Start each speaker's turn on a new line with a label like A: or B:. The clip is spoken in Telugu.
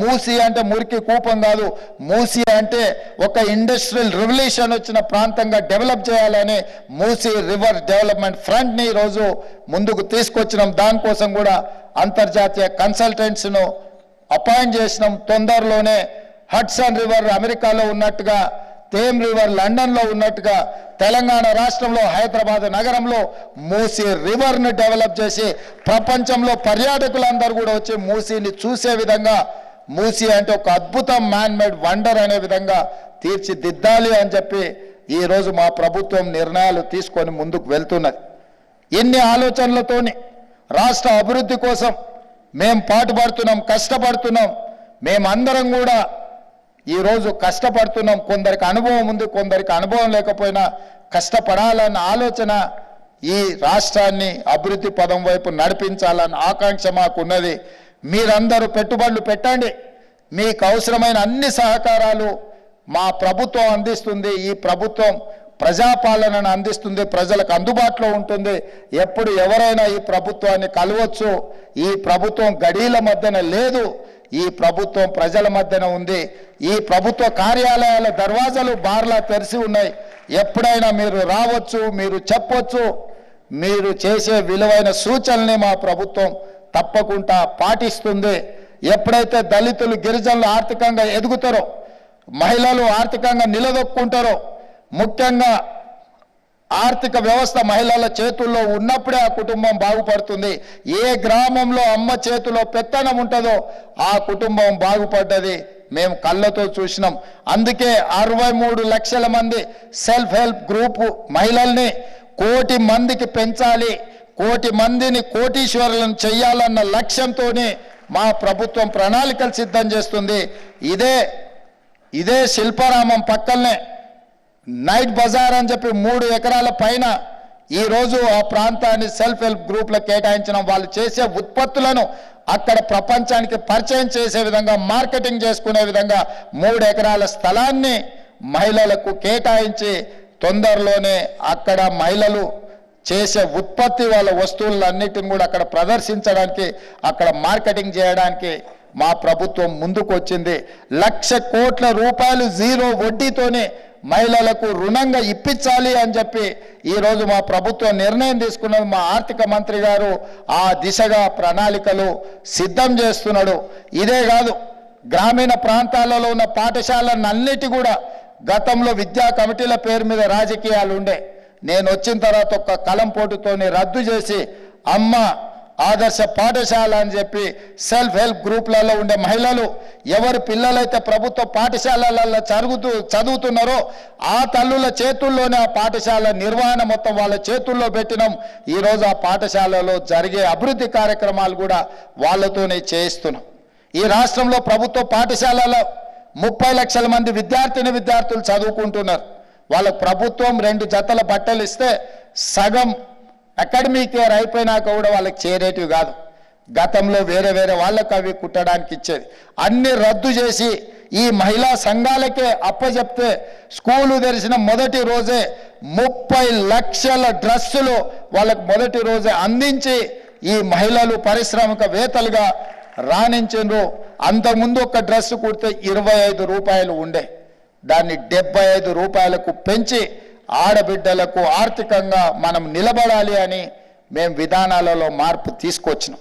A: మూసి అంటే మురికి కూపం కాదు. మూసి అంటే ఒక ఇండస్ట్రియల్ రెవల్యూషన్ వచ్చిన ప్రాంతంగా డెవలప్ చేయాలని మూసి రివర్ డెవలప్మెంట్ ఫ్రంట్ని ఈరోజు ముందుకు తీసుకొచ్చినాం. దానికోసం కూడా అంతర్జాతీయ కన్సల్టెంట్స్ను అపాయింట్ చేసినాం. తొందరలోనే హడ్సన్ రివర్ అమెరికాలో ఉన్నట్టుగా తేమ్ రివర్ లండన్లో ఉన్నట్టుగా తెలంగాణ రాష్ట్రంలో హైదరాబాద్ నగరంలో మూసీ రివర్ను డెవలప్ చేసి ప్రపంచంలో పర్యాటకులందరూ కూడా వచ్చి మూసీని చూసే విధంగా మూసి అంటే ఒక అద్భుతం మ్యాన్ మేడ్ వండర్ అనే విధంగా తీర్చిదిద్దాలి అని చెప్పి ఈరోజు మా ప్రభుత్వం నిర్ణయాలు తీసుకొని ముందుకు వెళ్తున్నది. ఎన్ని ఆలోచనలతోని రాష్ట్ర అభివృద్ధి కోసం మేం పాటుపడుతున్నాం కష్టపడుతున్నాం మేమందరం కూడా ఈరోజు కష్టపడుతున్నాం. కొందరికి అనుభవం ఉంది కొందరికి అనుభవం లేకపోయినా కష్టపడాలన్న ఆలోచన ఈ రాష్ట్రాన్ని అభివృద్ధి పదం వైపు నడిపించాలన్న ఆకాంక్ష మాకున్నది. మీరందరూ పెట్టుబడులు పెట్టండి. మీకు అవసరమైన అన్ని సహకారాలు మా ప్రభుత్వం అందిస్తుంది. ఈ ప్రభుత్వం ప్రజాపాలనను అందిస్తుంది. ప్రజలకు అందుబాటులో ఉంటుంది. ఎప్పుడు ఎవరైనా ఈ ప్రభుత్వాన్ని కలవచ్చు. ఈ ప్రభుత్వం గడీల మధ్యన లేదు. ఈ ప్రభుత్వం ప్రజల మధ్యన ఉంది. ఈ ప్రభుత్వ కార్యాలయాల దర్వాజాలు బార్లా తెరిచి ఉన్నాయి. ఎప్పుడైనా మీరు రావచ్చు మీరు చెప్పొచ్చు. మీరు చేసే విలువైన సూచనల్ని మా ప్రభుత్వం తప్పకుండా పాటిస్తుంది. ఎప్పుడైతే దళితులు గిరిజనులు ఆర్థికంగా ఎదుగుతారో మహిళలు ఆర్థికంగా నిలదొక్కుంటారో ముఖ్యంగా ఆర్థిక వ్యవస్థ మహిళల చేతుల్లో ఉన్నప్పుడే ఆ కుటుంబం బాగుపడుతుంది. ఏ గ్రామంలో అమ్మ చేతిలో పెత్తనం ఉంటుందో ఆ కుటుంబం బాగుపడ్డది. మేము కళ్ళతో చూసినాం. అందుకే అరవై మూడు లక్షల మంది సెల్ఫ్ హెల్ప్ గ్రూపు మహిళల్ని కోటి మందికి పెంచాలి. కోటి మందిని కోటీశ్వరులను చెయ్యాలన్న లక్ష్యంతోనే మా ప్రభుత్వం ప్రణాళికలు సిద్ధం చేస్తుంది. ఇదే ఇదే శిల్పారామం పక్కనే నైట్ బజార్ అని చెప్పి మూడు ఎకరాల పైన ఈ రోజు ఆ ప్రాంతాన్ని సెల్ఫ్ హెల్ప్ గ్రూప్లకు కేటాయించడం వాళ్ళు చేసే ఉత్పత్తులను అక్కడ ప్రపంచానికి పరిచయం చేసే విధంగా మార్కెటింగ్ చేసుకునే విధంగా మూడు ఎకరాల స్థలాన్ని మహిళలకు కేటాయించి తొందరలోనే అక్కడ మహిళలు చేసే ఉత్పత్తి వాళ్ళ వస్తువులన్నిటిని కూడా అక్కడ ప్రదర్శించడానికి అక్కడ మార్కెటింగ్ చేయడానికి మా ప్రభుత్వం ముందుకు వచ్చింది లక్ష కోట్ల రూపాయలు జీరో వడ్డీతోనే మహిళలకు రుణంగా ఇప్పించాలి అని చెప్పి ఈరోజు మా ప్రభుత్వం నిర్ణయం తీసుకున్నది. మా ఆర్థిక మంత్రి గారు ఆ దిశగా ప్రణాళికలు సిద్ధం చేస్తున్నాడు. ఇదే కాదు గ్రామీణ ప్రాంతాలలో ఉన్న పాఠశాలలన్నిటి కూడా గతంలో విద్యా కమిటీల పేరు మీద రాజకీయాలు ఉండే. నేను వచ్చిన తర్వాత ఒక కలం పోటుతోని రద్దు చేసి అమ్మ ఆదర్శ పాఠశాల అని చెప్పి సెల్ఫ్ హెల్ప్ గ్రూప్లలో ఉండే మహిళలు ఎవరి పిల్లలైతే ప్రభుత్వ పాఠశాలలలో చదువుతూ చదువుతున్నారో ఆ తల్లుల చేతుల్లోనే ఆ పాఠశాల నిర్వహణ మొత్తం వాళ్ళ చేతుల్లో పెట్టినాం. ఈరోజు ఆ పాఠశాలలో జరిగే అభివృద్ధి కార్యక్రమాలు కూడా వాళ్ళతోనే చేయిస్తున్నాం. ఈ రాష్ట్రంలో ప్రభుత్వ పాఠశాలలో ముప్పై లక్షల మంది విద్యార్థిని విద్యార్థులు చదువుకుంటున్నారు. వాళ్ళకు ప్రభుత్వం రెండు జతల బట్టలు ఇస్తే సగం అకాడమిక్ ఇయర్ అయిపోయినాక కూడా వాళ్ళకి చేరేటివి కాదు. గతంలో వేరే వేరే వాళ్ళకు అవి కుట్టడానికి ఇచ్చేది. అన్ని రద్దు చేసి ఈ మహిళా సంఘాలకే అప్పచెప్తే స్కూలు తెరిచిన మొదటి రోజే ముప్పై లక్షల డ్రెస్సులు వాళ్ళకు మొదటి రోజే అందించి ఈ మహిళలు పారిశ్రామికవేత్తలుగా రాణించిండ్రు అంతకుముందు ఒక డ్రెస్ కుడితే ఇరవై ఐదు రూపాయలు ఉండే. దాన్ని డెబ్బై ఐదు రూపాయలకు పెంచి ఆడబిడ్డలకు ఆర్థికంగా మనం నిలబడాలి అని మేము విధానాలలో మార్పు తీసుకొచ్చినాం.